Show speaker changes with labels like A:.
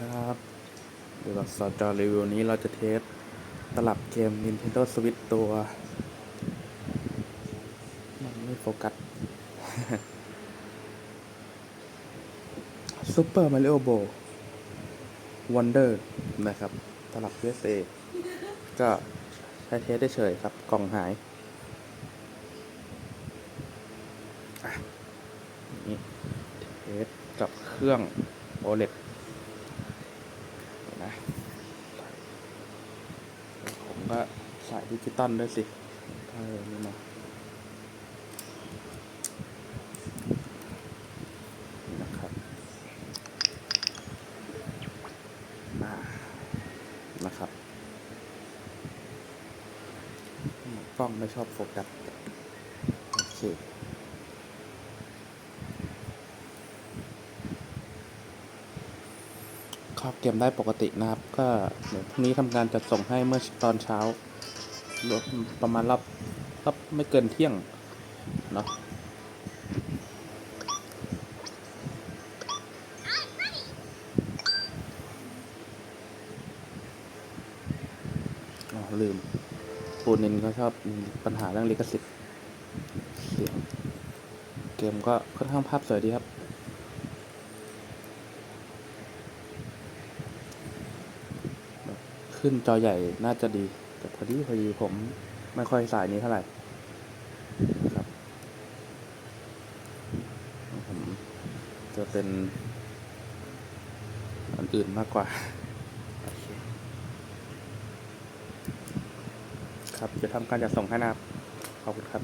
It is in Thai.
A: ครับเดี๋ยวเราสจอรีวิวนี้เราจะเทสตลับเกม Nintendo Switch ตัว มันไม่โฟกัส Super Mario Bros. Wonder นะครับ ตลับ USA ก็ใช้เทสได้เฉยครับ กล่องหายนี่เทสกับเครื่อง OLED นะ ผมก็สายดิจิตอลด้วยสิถ้าอนี้มานะครับอ่านะครับกล้องไม่ชอบโฟกัส โอเค เข้าเกมได้ปกตินะครับ ก็เดี๋ยวพรุ่งนี้ทำการจัดส่งให้เมื่อตอนเช้าประมาณรอบรอบไม่เกินเที่ยงเนาะลืม ปูนินก็ชอบมีปัญหาเรื่องลิขสิทธิ์เสียง เกมก็ค่อนข้างภาพสวยดีครับ ขึ้นจอใหญ่น่าจะดีแต่พอดีพอดีผมไม่ค่อยสายนี้เท่าไหร่ครับผมจะเป็นอันอื่นมากกว่าคครับจะทำการจัดส่งให้นะครับ ขอบคุณครับ